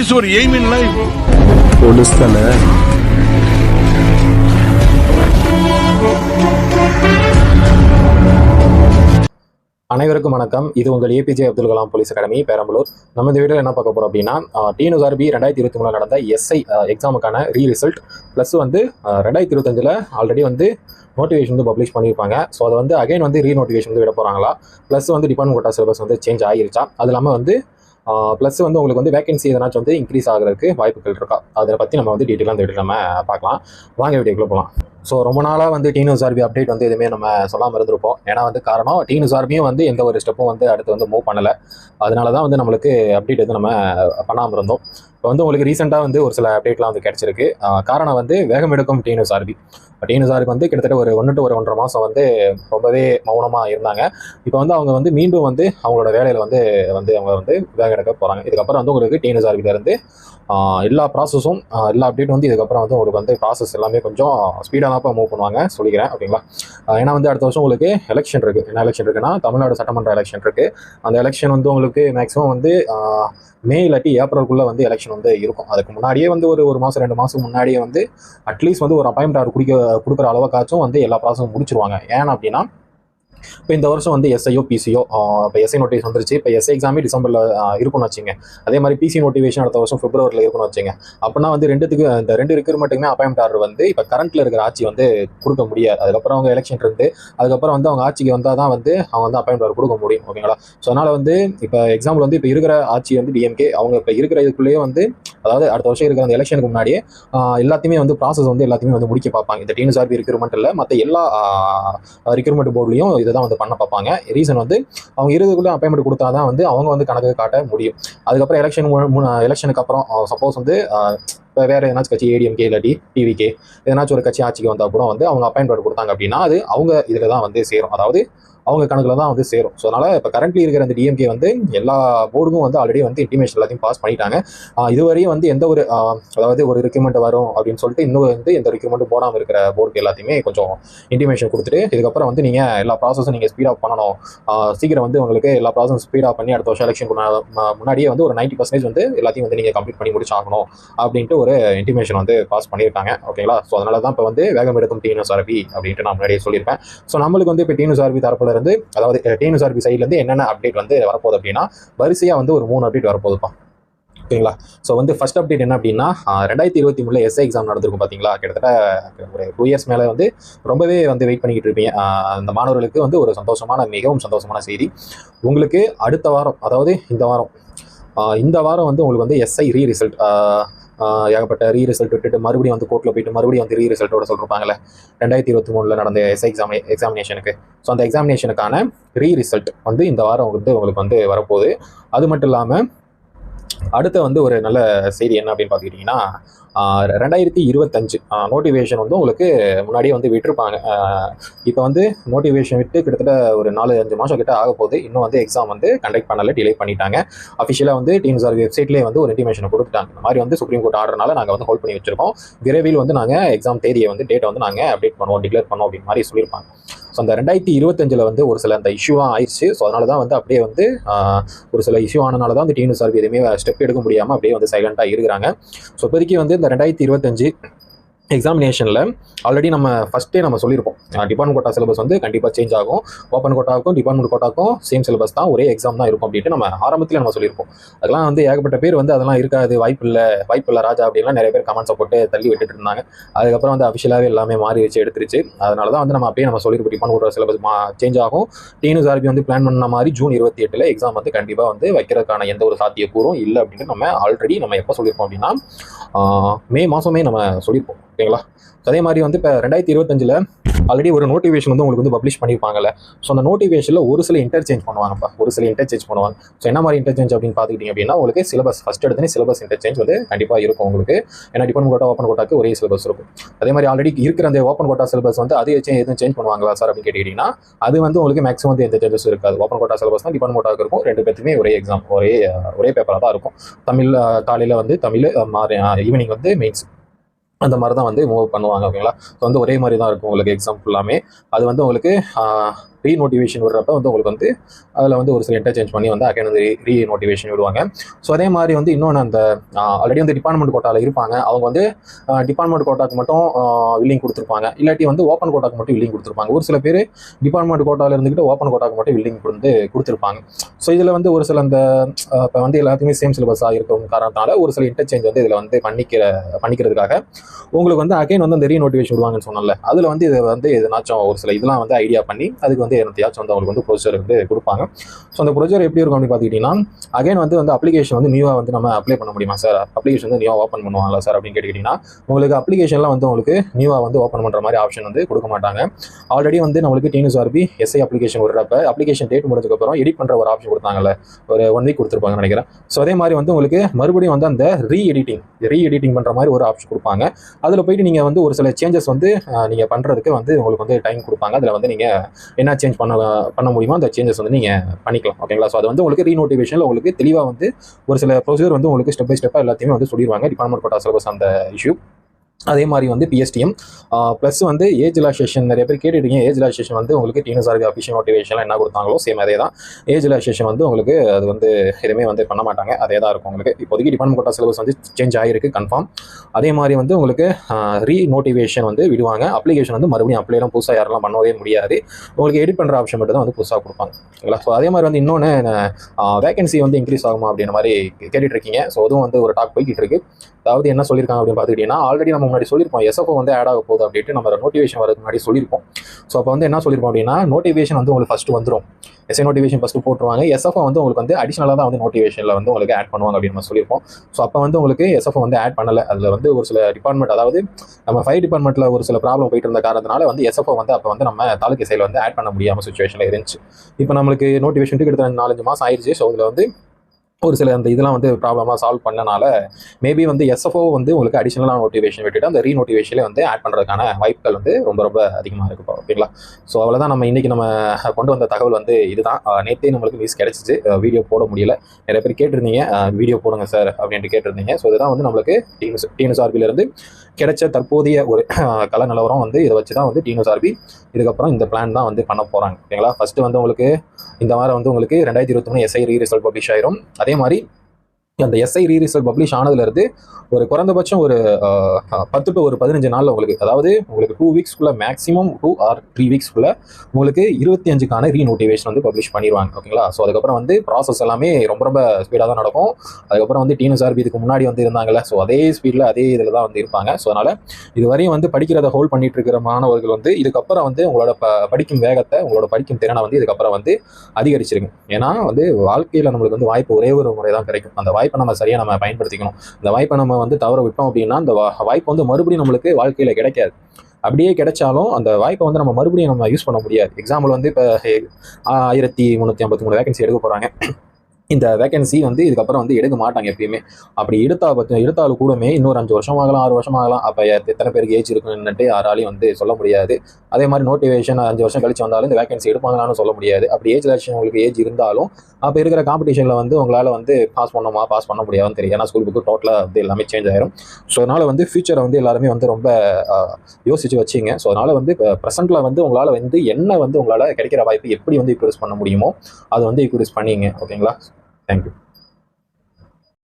is your aim in life? Police தானே? அனைவருக்கும் வணக்கம். இது உங்கள் APJ Abdul Kalam police academy Perambalur. நம்ம இந்த வீடியோ என்ன பார்க்க போறோம் அப்படின்னா டிஎன்எஸ்ஆர்பி ரெண்டாயிரத்தி இருபத்தி மூணுல நடந்த எஸ்ஐ எக்ஸாமுக்கான ரீ ரிசல்ட் ப்ளஸ் வந்து ரெண்டாயிரத்தி இருபத்தஞ்சில் ஆல்ரெடி வந்து நோட்டிஃபிகேஷன் வந்து பப்ளிஷ் பண்ணியிருப்பாங்க. ஸோ அதை வந்து அகைன் வந்து ரீ நோட்டிஃபிகேஷன் வந்து விட போகிறாங்களா ப்ளஸ் வந்து டிபார்ட்மெண்ட் கோட்டா சிலபஸ் வந்து சேஞ்ச் ஆகிருச்சா அது இல்லாமல் வந்து ப்ளஸ் வந்து உங்களுக்கு வந்து வேகன்சி எதனாச்சும் வந்து இன்க்ரீஸ் ஆகிறதுக்கு வாய்ப்புகள் இருக்கா? அதை பற்றி நம்ம வந்து டீட்டெயிலாக இந்த வீடியோ நம்ம பார்க்கலாம். வாங்க வீடியோக்குள்ளே போகலாம் ஸோ ரொம்ப நாளாக வந்து டிஎன்எஸ்ஆர்பி அப்டேட் வந்து எதுவுமே நம்ம சொல்லாமல் இருந்திருப்போம். ஏன்னா வந்து காரணம் டிஎன்எஸ்ஆர்பியும் வந்து எந்த ஒரு ஸ்டெப்பும் வந்து அடுத்து வந்து மூவ் பண்ணலை. அதனால தான் வந்து நம்மளுக்கு அப்டேட் வந்து நம்ம பண்ணாமல் இருந்தோம். இப்போ வந்து உங்களுக்கு ரீசெண்டாக வந்து ஒரு சில அப்டேட்லாம் வந்து கிடச்சிருக்கு. காரணம் வந்து வேகம் எடுக்கும் டிஎன்எஸ்ஆர்பி டிஎன்எஸ்ஆருக்கு வந்து கிட்டத்தட்ட ஒரு ஒன்று டு ஒரு ஒன்றரை மாதம் வந்து ரொம்பவே மௌனமாக இருந்தாங்க. இப்போ வந்து அவங்க வந்து மீண்டும் வந்து அவங்களோட வேலையில் வந்து வந்து அவங்க வந்து வேகம் எடுக்க போகிறாங்க இதுக்கப்புறம் வந்து உங்களுக்கு டிஎன்எஸ்ஆர்பிலேருந்து எல்லா ப்ராசஸும் எல்லா அப்டேட் வந்து இதுக்கப்புறம் வந்து உங்களுக்கு வந்து ப்ராசஸ் எல்லாமே கொஞ்சம் ஸ்பீடாக தான் மூவ் பண்ணுவாங்க சொல்லிக்கிறேன் ஓகேங்களா ஏன்னா வந்து அடுத்த வருஷம் உங்களுக்கு எலெக்ஷன் இருக்குது என்ன எலெக்ஷன் இருக்குன்னா தமிழ்நாடு சட்டமன்ற எலெக்ஷன் இருக்குது அந்த எலெக்ஷன் வந்து உங்களுக்கு மேக்ஸிமம் வந்து மே இல்லாட்டி ஏப்ரலுக்குள்ளே வந்து எலெக்ஷன் வந்து இருக்கும். அதுக்கு முன்னாடியே வந்து ஒரு ஒரு மாதம் ரெண்டு மாதம் முன்னாடியே வந்து அட்லீஸ்ட் வந்து ஒரு அப்பாயின்மெண்ட் ஆர்டர் குடிக்க கொடுக்குற அளவுக்காச்சும் வந்து எல்லா ப்ராசஸும் முடிச்சிருவாங்க. ஏன் அப்படின்னா இப்போ இந்த வருஷம் வந்து எஸ்ஐயோ பிசியோ இப்போ எஸ்ஐ நோட்டீஸ் வந்துருச்சு. இப்போ எஸ்ஐ எக்ஸாமே டிசம்பரில் இருக்கும்னு வச்சுங்க அதே மாதிரி பிசி நோட்டிஃபிகேஷன் அடுத்த வருஷம் பிப்ரவரியில் இருக்கும்னு வச்சுங்க அப்படின்னா வந்து ரெண்டுத்துக்கு இந்த ரெண்டு ரெக்ரூட்மெண்ட்டுக்குமே அப்பாயின்மெண்ட் ஆர்டர் வந்து இப்போ கரண்ட்டில் இருக்கிற ஆட்சி வந்து கொடுக்க முடியாது. அதுக்கப்புறம் அவங்க எலெக்ஷன் இருந்து அதுக்கப்புறம் வந்து அவங்க ஆட்சிக்கு வந்தால் தான் வந்து அவங்க வந்து அப்பாயின்ட் ஆர்டர் கொடுக்க முடியும் ஓகேங்களா ஸோ அதனால் வந்து இப்போ எக்ஸாம்பிள் வந்து இப்போ இருக்கிற ஆட்சி வந்து டிஎம்கே அவங்க இப்போ இருக்கிற இதுக்குள்ளேயே வந்து அதாவது அடுத்த வருஷம் இருக்கிற அந்த எலெக்ஷனுக்கு முன்னாடியே எல்லாத்தையுமே வந்து ப்ராசஸ் வந்து எல்லாத்தையுமே வந்து முடிக்க பார்ப்பாங்க. இந்த டிஎன்எஸ்ஆர்பி ரெக்ரூட்மெண்ட் இல்லை மற்ற எல்லா ரெக்ரூட்மெண்ட் போர்டுலையும் இதை தான் வந்து பண்ண பார்ப்பாங்க. ரீசன் வந்து அவங்க இருபதுக்குள்ளே அப்பாயின்மெண்ட் கொடுத்தா தான் வந்து அவங்க வந்து கணக்கு காட்ட முடியும். அதுக்கப்புறம் எலெக்ஷன் எலெக்ஷனுக்கு அப்புறம் சப்போஸ் வந்து இப்போ வேறு எதனாச்சும் கட்சி ஏடிஎம்கே இல்லாட்டி டிவிகே எதனாச்சும் ஒரு கட்சி ஆட்சிக்கு வந்தால் கூட வந்து அவங்க அப்பாயின்மெண்ட் கொடுத்தாங்க அப்படின்னா அது அவங்க இதில் தான் வந்து சேரும். அதாவது அவங்க கணக்கில் தான் வந்து சேரும். ஸோ அதனால் இப்போ கரண்ட்லி இருக்கிற அந்த டிஎம்கே வந்து எல்லா போர்டுக்கும் வந்து ஆல்ரெடி வந்து இன்டிமேஷன் எல்லாத்தையும் பாஸ் பண்ணிட்டாங்க. இதுவரையும் வந்து எந்த ஒரு அதாவது ஒரு ரெக்யூமெண்ட் வரும் அப்படின்னு சொல்லிட்டு இன்னும் வந்து எந்த ரெக்யூமெண்ட் போடாமல் இருக்கிற போர்டுக்கு எல்லாத்தையுமே கொஞ்சம் இன்டிமேஷன் கொடுத்துட்டு இதுக்கப்புறம் வந்து நீங்கள் எல்லா ப்ராசஸும் நீங்கள் ஸ்பீடாக பண்ணணும். சீக்கிரம் வந்து உங்களுக்கு எல்லா ப்ராசஸும் ஸ்பீடாக பண்ணி அடுத்த வருஷம் எலெக்ஷன் முன்னாடியே வந்து ஒரு நைன்ட்டி பர்சன்டேஜ் வந்து எல்லாத்தையும் வந்து நீங்கள் கம்ப்ளீட் பண்ணி முடிச்சாகணும் அப்படின்ட்டு ஒரு இன்டிமேஷன் வந்து பாஸ் பண்ணியிருக்காங்க. ஓகேங்களா ஸோ அதனால தான் இப்போ வந்து வேகம் எடுக்கும் டிஎன்எஸ்ஆர்பி அப்படின்ட்டு நான் முன்னாடியே சொல்லியிருப்பேன். ஸோ நம்மளுக்கு வந்து இப்போ டிஎன்எஸ்ஆர்பி தரப்பில் இருந்து அதாவது டிஎன்எஸ்ஆர்பி சைட்லேருந்து என்னென்ன அப்டேட் வந்து வரப்போகுது அப்படின்னா வரிசையாக வந்து ஒரு மூணு அப்டேட் வரப்போகுதுப்பா. ஓகேங்களா ஸோ வந்து ஃபஸ்ட் அப்டேட் என்ன அப்படின்னா ரெண்டாயிரத்தி இருபத்தி மூணுல எஸ்ஐ எக்ஸாம் நடந்திருக்கும் பார்த்தீங்களா கிட்டத்தட்ட ஒரு டூ இயர்ஸ் மேலே வந்து ரொம்பவே வந்து வெயிட் பண்ணிக்கிட்டு இருப்பீங்க. அந்த மாணவர்களுக்கு வந்து ஒரு சந்தோஷமான மிகவும் சந்தோஷமான செய்தி. உங்களுக்கு அடுத்த வாரம் அதாவது இந்த வாரம் இந்த வாரம் வந்து உங்களுக்கு வந்து எஸ்ஐ ரீ ரிசல்ட் ஏகப்பட்ட ரீ ரிசல்ட் விட்டுட்டு மறுபடியும் வந்து கோர்ட்டில் போயிட்டு மறுபடியும் வந்து ரீ ரிசல்ட்டோட சொல்லிருப்பாங்கல்ல. ரெண்டாயிரத்தி இருபத்தி மூணில் நடந்த எஸ்ஐ எக்ஸாம் எக்ஸாமினேஷனுக்கு ஸோ அந்த எக்ஸாமினேஷனுக்கான ரீ ரிசல்ட் வந்து இந்த வாரம் வந்து உங்களுக்கு வந்து வரப்போகுது. அது மட்டும் இல்லாமல் அடுத்த வந்து ஒரு நல்ல செய்தி என்ன அப்படின்னு பார்த்துக்கிட்டிங்கன்னா ரெண்டாயிரத்தி இருபத்தஞ்சு நோட்டிஃபிகேஷன் வந்து உங்களுக்கு முன்னாடியே வந்து விட்டுருப்பாங்க. இப்போ வந்து நோட்டிஃபிகேஷன் விட்டு கிட்டத்தட்ட ஒரு நாலு அஞ்சு மாதம் கிட்ட ஆக போகுது. இன்னும் வந்து எக்ஸாம் வந்து கண்டக்ட் பண்ணலை டிலே பண்ணிட்டாங்க. அஃபிஷியலாக வந்து டிஎன்எஸ்ஆர் வெப்சைட்லேயே வந்து ஒரு இன்டிமேஷன் கொடுத்துட்டாங்க. இந்த மாதிரி வந்து சுப்ரீம் கோர்ட் ஆர்டர்னால நாங்கள் வந்து ஹோல்ட் பண்ணி வச்சிருக்கோம். விரைவில் வந்து நாங்கள் எக்ஸாம் தேதியை வந்து டேட்டை வந்து நாங்கள் அப்டேட் பண்ணுவோம் டிக்ளேர் பண்ணுவோம் அப்படின்னு மாதிரி சொல்லியிருப்பாங்க. ஸோ அந்த ரெண்டாயிரத்தி இருபத்தஞ்சில் வந்து ஒரு சில அந்த இஷ்யூவாக ஆயிடுச்சு. ஸோ அதனால தான் வந்து அப்படியே வந்து ஆஹ், ஒரு சில இஷ்யூ ஆனனால தான் வந்து டிஎன்எஸ்ஆர்பி எதுவுமே ஸ்டெப் எடுக்க முடியாமல் அப்படியே வந்து சைலண்ட்டாக இருக்கிறாங்க. ஸோ இப்போதைக்கு வந்து இந்த ரெண்டாயிரத்தி இருபத்தஞ்சு எக்ஸாமினேஷனில் ஆல்ரெடி நம்ம ஃபஸ்ட்டே நம்ம சொல்லியிருப்போம் டிபார்ட்மெண்ட் கோட்டா சிலபஸ் வந்து கண்டிப்பாக சேஞ்ச் ஆகும். ஓப்பன் கோட்டாவுக்கும் டிபார்ட்மெண்ட் கோட்டாக்கும் சேம் சிலபஸ் தான் ஒரே எக்ஸாம் தான் இருக்கும் அப்படின்ட்டு நம்ம ஆரம்பத்தில் நம்ம சொல்லியிருப்போம் அதெல்லாம் வந்து ஏகப்பட்ட பேர் வந்து அதெல்லாம் இருக்காது வாய்ப்பு இல்லை வாய்ப்பு இல்லை ராஜா அப்படின்லாம் நிறைய பேர் கமெண்ட்ஸை போட்டு தள்ளி விட்டுட்டு இருந்தாங்க. அதுக்கப்புறம் வந்து அஃபிஷியலாகவே எல்லாமே மாறி வச்சு எடுத்துருச்சு. அதனால தான் வந்து நம்ம அப்படியே நம்ம சொல்லியிருப்போம் டிபார்ட்மெண்ட் கோட்டா சிலபஸ் மா சேஞ்ச் ஆகும். டிஎன்எஸ்ஆர்பி வந்து பிளான் பண்ண மாதிரி ஜூன் இருபத்தி எட்டில் எக்ஸாம் வந்து கண்டிப்பாக வந்து வைக்கிறதுக்கான எந்த ஒரு சாத்தியக்கூறும் இல்லை அப்படின்னு நம்ம ஆல்ரெடி நம்ம எப்போ சொல்லியிருப்போம் அப்படின்னா மே மாதமே நம்ம சொல்லியிருப்போம் ஓகேங்களா அதே மாதிரி வந்து இப்போ ரெண்டாயிரத்தி இருபத்தஞ்சில் ஆல்ரெடி ஒரு நோட்டிஃபிகேஷன் வந்து உங்களுக்கு வந்து பப்ளிஷ் பண்ணியிருப்பாங்கல்ல ஸோ அந்த நோட்டிஃபிகேஷனில் ஒரு சில இன்டர்சேஞ்ச் பண்ணுவாங்கப்பா. ஒரு சில இன்டர்சேஞ்ச் பண்ணுவாங்க. ஸோ என்ன மாதிரி இன்டர்சேஞ்ச் அப்படின்னு பார்த்துக்கிட்டிங்க அப்படின்னா உங்களுக்கு சிலபஸ் ஃபஸ்ட் எடுத்தனே சிலபஸ் இன்டர்சேஞ்ச் வந்து கண்டிப்பாக இருக்கும் உங்களுக்கு. ஏன்னா டிபார்ட்மெண்ட் கோட்டா ஓப்பன் கோட்டாக்கு ஒரே சிலபஸ் இருக்கும். அதே மாதிரி ஆல்ரெடி இருக்கிற அந்த ஓப்பன் கோட்டா சிலபஸ் வந்து அதே எதுவும் சேஞ்ச் பண்ணுவாங்களா சார் அப்படின்னு கேட்டுக்கிட்டிங்கன்னா அது வந்து உங்களுக்கு மேக்ஸிமம் வந்து எந்த சேஞ்சஸ் இருக்காது. ஓப்பன் கோட்டா சிலபஸ் தான் டிபார்ட்மெண்ட் கோட்டாக்கு இருக்கும். ரெண்டு பேத்துக்குமே ஒரே எக்ஸாம் ஒரே ஒரே பேப்பராக தான் இருக்கும். தமிழ் காலையில் வந்து தமிழ் ஈவினிங் வந்து மெயின்ஸ் அந்த மாதிரி தான் வந்து மூவ் பண்ணுவாங்க ஓகேங்களா ஸோ வந்து ஒரே மாதிரி தான் இருக்கும் உங்களுக்கு எக்ஸாம் ஃபுல்லாமே அது வந்து உங்களுக்கு ரீ நோட்டிவேஷன் விடுறப்ப வந்து உங்களுக்கு வந்து அதில் வந்து ஒரு சில இன்டர்சேஞ்ச் பண்ணி வந்து அகைன் வந்து ரீ நோட்டிவேஷன் விடுவாங்க. ஸோ அதே மாதிரி வந்து இன்னொன்று அந்த ஆல்ரெடி வந்து டிபார்ட்மெண்ட் கோட்டாவில் இருப்பாங்க. அவங்க வந்து டிபார்ட்மெண்ட் கோட்டாக்கு மட்டும் வில்லிங் கொடுத்துருப்பாங்க. இல்லாட்டி வந்து ஓப்பன் கோட்டாக்கு மட்டும் வில்லிங் கொடுத்துருப்பாங்க. ஒரு சில பேர் டிபார்ட்மெண்ட் கோட்டாவில் இருந்துக்கிட்டு ஓப்பன் கோட்டாக்கு மட்டும் வில்லிங் வந்து கொடுத்துருப்பாங்க. ஸோ இதில் வந்து ஒரு சில அந்த இப்போ வந்து எல்லாத்துக்குமே சேம் சிலபஸாக இருக்கும் காரணத்தால் ஒரு சில இன்டர்சேஞ்ச் வந்து இதில் வந்து பண்ணிக்கிற பண்ணிக்கிறதுக்காக உங்களுக்கு வந்து அகைன் வந்து அந்த நோட்டிவேஷன் விடுவாங்கன்னு சொன்னல அதில் வந்து இதை வந்து எதனாச்சும் ஒரு சில இதெல்லாம் வந்து ஐடியா பண்ணி அதுக்கு வந்து என்னத்தையாச்சும் வந்து அவங்களுக்கு வந்து ப்ரொசீஜர் வந்து கொடுப்பாங்க. ஸோ அந்த ப்ரொசீஜர் எப்படி இருக்கும் அப்படின்னு பார்த்துக்கிட்டிங்கன்னா அகைன் வந்து வந்து அப்ளிகேஷன் வந்து நியூவாக வந்து நம்ம அப்ளை பண்ண முடியுமா சார் அப்ளிகேஷன் வந்து நியூவாக ஓப்பன் பண்ணுவாங்களா சார் அப்படின்னு கேட்டுக்கிட்டிங்கன்னா உங்களுக்கு அப்ளிகேஷன்லாம் வந்து உங்களுக்கு நியூவாக வந்து ஓப்பன் பண்ணுற மாதிரி ஆப்ஷன் வந்து கொடுக்க மாட்டாங்க. ஆல்ரெடி வந்து நம்மளுக்கு டிஎன்எஸ்ஆர்பி எஸ்ஐ அப்ளிகேஷன் விடுறப்ப அப்ளிகேஷன் டேட் முடிஞ்சதுக்கப்புறம் எடிட் பண்ணுற ஒரு ஆப்ஷன் கொடுத்தாங்கல்ல ஒரு ஒன் வீக் கொடுத்துருப்பாங்கன்னு நினைக்கிறேன். ஸோ அதே மாதிரி வந்து உங்களுக்கு மறுபடியும் வந்து அந்த ரீ எடிட்டிங் ரீ எடிட்டிங் பண்ணுற மாதிரி ஒரு ஆப்ஷன் கொடுப்பாங்க. அதில் போயிட்டு நீங்கள் வந்து ஒரு சில சேஞ்சஸ் வந்து நீங்கள் பண்ணுறதுக்கு வந்து உங்களுக்கு வந்து டைம் கொடுப்பாங்க. அதில் வந்து நீங்கள் என்ன சேஞ்ச் பண்ண பண்ண முடியுமோ அந்த சேஞ்சஸ் வந்து நீங்கள் பண்ணிக்கலாம் ஓகேங்களா ஸோ அது வந்து உங்களுக்கு ரீநோட்டிஃபிகேஷனில் உங்களுக்கு தெளிவாக வந்து ஒரு சில ப்ரொசீஜர் வந்து உங்களுக்கு ஸ்டெப் பை ஸ்டெப்பாக எல்லாத்தையுமே வந்து சொல்லிடுவாங்க டிபார்ட்மெண்ட் கோட்டா சிலபஸ் அந்த இஷ்யூ அதே மாதிரி வந்து பிஎஸ்டிஎம் ப்ளஸ் வந்து ஏஜ் ரிலாக்ஸேஷன் நிறைய பேர் கேட்டுருக்கீங்க ஏஜ் ரிலாக்ஸேஷன் வந்து உங்களுக்கு டிஎன்எஸ்ஆர்பி அஃபிஷியல் மோட்டிவேஷன் என்ன கொடுத்தாங்களோ சேம் அதே தான் ஏஜ் ரிலாக்ஸேஷன் வந்து உங்களுக்கு அது வந்து எதுவுமே வந்து பண்ண மாட்டாங்க. அதே தான் இருக்கும் உங்களுக்கு. இப்போதைக்கு டிபார்ட்மெண்ட் கோட்டா சிலபஸ் வந்து சேஞ்ச் ஆகிருக்கு கன்ஃபார்ம் அதே மாதிரி வந்து உங்களுக்கு ரீ நோட்டிஃபிகேஷன் வந்து விடுவாங்க. அப்ளிகேஷன் வந்து மறுபடியும் அப்ளைலாம் புதுசாக யாரெல்லாம் பண்ணவே முடியாது. உங்களுக்கு எடிட் பண்ணுற ஆப்ஷன் மட்டும் தான் வந்து புதுசாக கொடுப்பாங்க. ஓகேங்களா ஸோ அதே மாதிரி வந்து இன்னொன்று வேகன்சி வந்து இன்க்ரீஸ் ஆகுமா அப்படின்ற மாதிரி கேட்டுட்டு இருக்கீங்க. ஸோ அதுவும் வந்து ஒரு டாக் போய்கிட்டு இருக்கு. அதாவது என்ன சொல்லியிருக்காங்க அப்படின்னு பார்த்துக்கிட்டிங்கன்னா ஆல்ரெடி நம்ம முன்னாடி சொல்லியிருப்போம் எஸ்எஃப்ஓ வந்து ஆட் ஆக போகுது அப்படின்ட்டு நம்ம நோட்டிஃபிகேஷன் வரதுக்கு முன்னாடி சொல்லியிருப்போம் ஸோ அப்போ வந்து என்ன சொல்லியிருப்போம் அப்படின்னா நோட்டிஃபிகேஷன் வந்து உங்களுக்கு ஃபஸ்ட்டு வந்துடும் எஸ்ஐ நோட்டிஃபிகேஷன் ஃபஸ்ட்டு போட்டுருவாங்க. எஸ்எஃப்ஓ வந்து உங்களுக்கு வந்து அடிஷனலாக தான் வந்து நோட்டிஃபிகேஷனில் வந்து உங்களுக்கு ஆட் பண்ணுவாங்க அப்படின்னு நம்ம சொல்லியிருப்போம் ஸோ அப்போ வந்து உங்களுக்கு எஸ்எஃப்ஓ வந்து ஆட் பண்ணலை. அதில் வந்து ஒரு சில டிபார்ட்மெண்ட் அதாவது நம்ம ஃபைவ் டிபார்ட்மெண்ட்டில் ஒரு சில ப்ராப்ளம் போயிட்டு இருந்த காரணத்தினால வந்து எஸ்எஃப்ஓ வந்து அப்போ வந்து நம்ம தாலுக்கு சைடில் வந்து ஆட் பண்ண முடியாமல் சுச்சுவேஷனில் இருந்துச்சு. இப்போ நம்மளுக்கு நோட்டிஃபிகேஷன் கிட்டத்தட்ட நாலஞ்சு மாதம் ஆயிடுச்சு ஸோ அதில் வந்து ஒரு சில அந்த இதெல்லாம் வந்து ப்ராப்ளமாக சால்வ் பண்ணனால மேபி வந்து எஸ்எஃப்ஓ வந்து உங்களுக்கு அடிஷனலாக நோட்டிஃபிகேஷன் விட்டுட்டு அந்த ரீ ரீநோட்டிஃபிகேஷனே வந்து ஆட் பண்ணுறதுக்கான வாய்ப்புகள் வந்து ரொம்ப ரொம்ப அதிகமாக இருக்குப்பா ஓகேங்களா? ஸோ அவ்வளோதான் நம்ம இன்றைக்கி நம்ம கொண்டு வந்த தகவல் வந்து இதுதான். நேற்றே நம்மளுக்கு மிஸ் கிடச்சிச்சு. வீடியோ போட முடியல. நிறைய பேர் கேட்டிருந்தீங்க. வீடியோ போடுங்க சார் அப்படின்ட்டு கேட்டிருந்தீங்க. ஸோ இதுதான் வந்து நம்மளுக்கு டிஎன்எஸ் டிஎன்எஸ்ஆர்பியிலேருந்து கிடைச்ச தற்போதைய ஒரு அஹ், கள நிலவரம் வந்து இதை வச்சு தான் வந்து டிஎன்எஸ்ஆர்பி இதுக்கப்புறம் இந்த பிளான் தான் வந்து பண்ண போகிறாங்க ஓகேங்களா? ஃபஸ்ட்டு வந்து உங்களுக்கு இந்த வாரம் வந்து உங்களுக்கு ரெண்டாயிரத்தி இருபத்தி மூணு எஸ்ஐ ரீ ரிசல்ட் பப்ளிஷ் ஆயிரும். அதே மாதிரி அந்த எஸ்ஐ ரீ ரிசல்ட் பப்ளிஷ் ஆனதுலேருந்து ஒரு குறைந்தபட்சம் ஒரு பத்து டு ஒரு பதினஞ்சு நாளில் உங்களுக்கு அதாவது உங்களுக்கு டூ வீக்ஸ்க்குள்ளே மேக்ஸிமம் டூ ஆர் த்ரீ வீக்ஸ்க்குள்ளே உங்களுக்கு இருபத்தி அஞ்சுக்கான ரீ நோட்டிவேஷன் வந்து பப்ளிஷ் பண்ணிடுவாங்க ஓகேங்களா ஸோ அதுக்கப்புறம் வந்து ப்ராசஸ் எல்லாமே ரொம்ப ரொம்ப ஸ்பீடாக தான் நடக்கும். அதுக்கப்புறம் வந்து டிஎன்எஸ்ஆர்பி இதுக்கு முன்னாடி வந்து இருந்தாங்கல்ல ஸோ அதே ஸ்பீடில் அதே இதில் தான் வந்து இருப்பாங்க. ஸோ அதனால் இதுவரையும் வந்து படிக்கிறத ஹோல்ட் பண்ணிட்டு இருக்கிற மாணவர்கள் வந்து இதுக்கப்புறம் வந்து உங்களோட ப படிக்கும் வேகத்தை உங்களோட படிக்கும் திறனை வந்து இதுக்கப்புறம் வந்து அதிகரிச்சிருங்க. ஏன்னா வந்து வாழ்க்கையில் நம்மளுக்கு வந்து வாய்ப்பு ஒரே ஒரு முறை தான் கிடைக்கும். அந்த வாய்ப்பு நம்ம சரியாக நம்ம பயன்படுத்திக்கணும். இந்த வாய்ப்பை நம்ம வந்து தவற விட்டோம் அப்படின்னா அந்த வா- வாய்ப்பு வந்து மறுபடியும் நம்மளுக்கு வாழ்க்கையில் கிடைக்காது. அப்படியே கிடைச்சாலும் அந்த வாய்ப்பை வந்து நம்ம மறுபடியும் நம்ம யூஸ் பண்ண முடியாது. எக்ஸாம்பிள் வந்து இப்போ ஆயிரத்தி முந்நூற்றி ஐம்பத்தி மூணு வேகன்சி எடுக்க போகிறாங்க இந்த வேகன்சி வந்து இதுக்கப்புறம் வந்து எடுக்க மாட்டாங்க எப்பயுமே. அப்படி எடுத்தா பத்தி எடுத்தாலும் கூடமே இன்னொரு அஞ்சு வருஷம் ஆகலாம் ஆறு வருஷம் ஆகலாம் அப்போ எத்தனை பேருக்கு ஏஜ் இருக்குன்னுட்டு யாராலையும் வந்து சொல்ல முடியாது. அதே மாதிரி நோட்டிஃபிகேஷன் அஞ்சு வருஷம் கழிச்சு வந்தாலும் இந்த வேகன்சி எடுப்பாங்களான்னு சொல்ல முடியாது. அப்படி ஏஜ் ரிலாக்ஷன் உங்களுக்கு ஏஜ் இருந்தாலும் அப்போ இருக்கிற காம்படிஷனில் வந்து உங்களால் வந்து பாஸ் பண்ணோமா பாஸ் பண்ண முடியாதுன்னு தெரியும் ஏன்னா ஸ்கூல் புக்கு டோட்டலாக வந்து எல்லாமே சேஞ்ச் ஆயிரும். ஸோ அதனால் வந்து ஃபியூச்சரை வந்து எல்லாருமே வந்து ரொம்ப யோசிச்சு வச்சிங்க. ஸோ அதனால் வந்து இப்போ ப்ரெசென்ட்டில் வந்து உங்களால் வந்து என்ன வந்து உங்களால் கிடைக்கிற வாய்ப்பு எப்படி வந்து யூட்டிலைஸ் பண்ண முடியுமோ அதை வந்து யூட்டிலைஸ் பண்ணிங்க. ஓகேங்களா? Thank you.